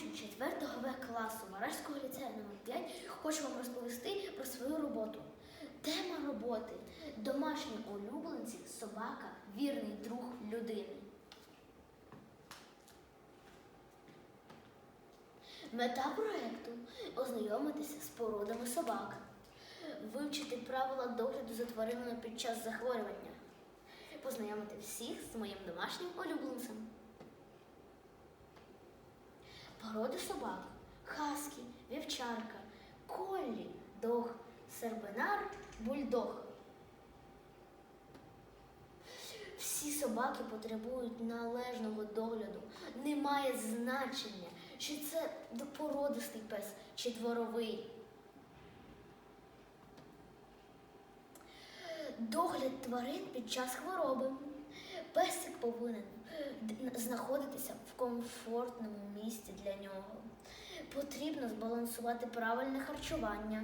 учень 4 В класу Варажського ліцею номер 5 хочу вам розповісти про свою роботу. Тема роботи домашні улюбленці, собака, вірний друг людини. Мета проекту ознайомитися з породами собак, вивчити правила догляду за тваринами під час захворювання, познайомити всіх з моїм домашнім улюбленцем. Породи собак, хаскі, вівчарка, коллі, дог, сербинар, бульдог. Всі собаки потребують належного догляду. Немає значення, чи це породистий пес, чи дворовий. Догляд тварин під час хвороби. Песик повинен знаходитися в комфортному місці для нього. Потрібно збалансувати правильне харчування.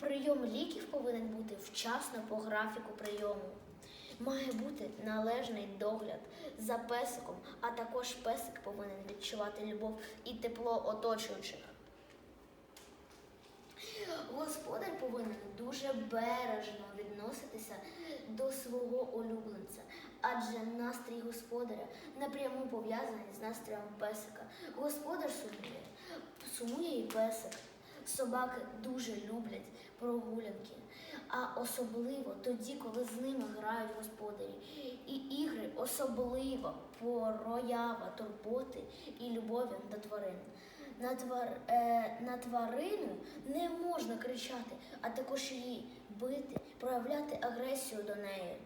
Прийом ліків повинен бути вчасно по графіку прийому. Має бути належний догляд за песиком, а також песик повинен відчувати любов і тепло оточуючих. Господар повинен дуже бережно відноситися до свого улюбленця, адже настрій господаря напряму пов'язаний з настроєм песика. Господар сумує, сумує і песик. Собаки дуже люблять прогулянки, а особливо тоді, коли з ними грають господарі. І ігри особливо проява турботи і любові до тварин. На, твар, е, на тварину не можна кричати, а також її бити, проявляти агресію до неї.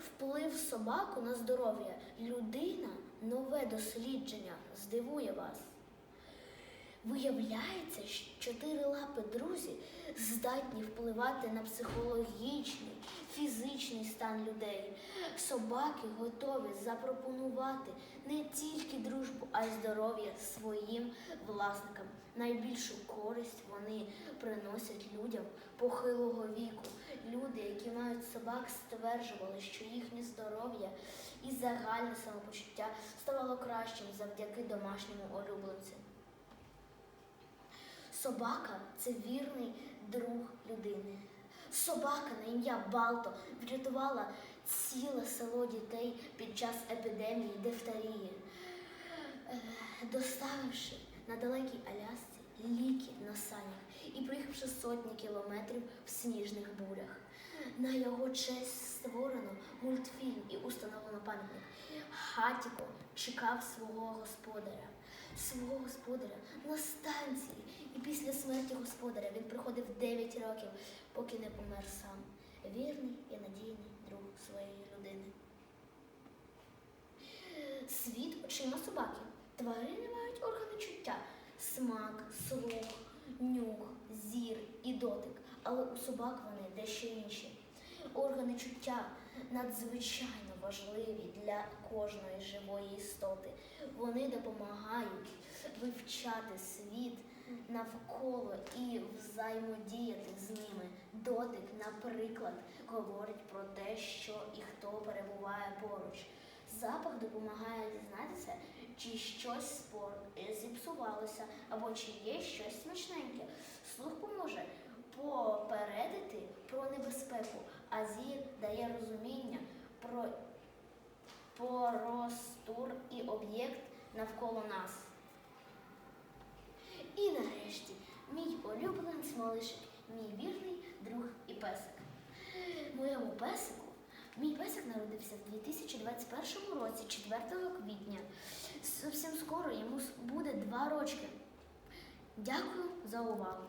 Вплив собаку на здоров'я людина нове дослідження здивує вас. Виявляється, що чотирилапі друзі здатні впливати на психологічний, фізичний стан людей. Собаки готові запропонувати не тільки дружбу, а й здоров'я своїм власникам. Найбільшу користь вони приносять людям похилого віку. Люди, які мають собак, стверджували, що їхнє здоров'я і загальне самопочуття ставало кращим завдяки домашньому улюбленцю. Собака це вірний друг людини. Собака на ім'я Балто врятувала ціле село дітей під час епідемії дифтерії, Е, доставивши на далекій Алясці ліки на санях і проїхавши сотні кілометрів в сніжних бурях. На його честь створено мультфільм і установлено пам'ятник. Хатіко чекав свого господаря, свого господаря на станції. І після смерті господаря він приходив 9 років, поки не помер сам. Вірний і надійний друг своєї людини. Світ очима собаки. Тварини смак, слух, нюх, зір і дотик, але у собак вони дещо інші. Органи чуття надзвичайно важливі для кожної живої істоти. Вони допомагають вивчати світ навколо і взаємодіяти з ними. Дотик, наприклад, говорить про те, що і хто перебуває поруч. Запах допомагає дізнатися, чи щось спор зіпсувалося, або чи є щось смачненьке. Слух поможе попередити про небезпеку, а зір дає розуміння про простор і об'єкт навколо нас. І нарешті мій улюбленець малишик, мій вірний друг і песик. Моєму песику, мій песик народився в 2021 році, 4 квітня. Зовсім скоро йому буде два рочки. Дякую за увагу.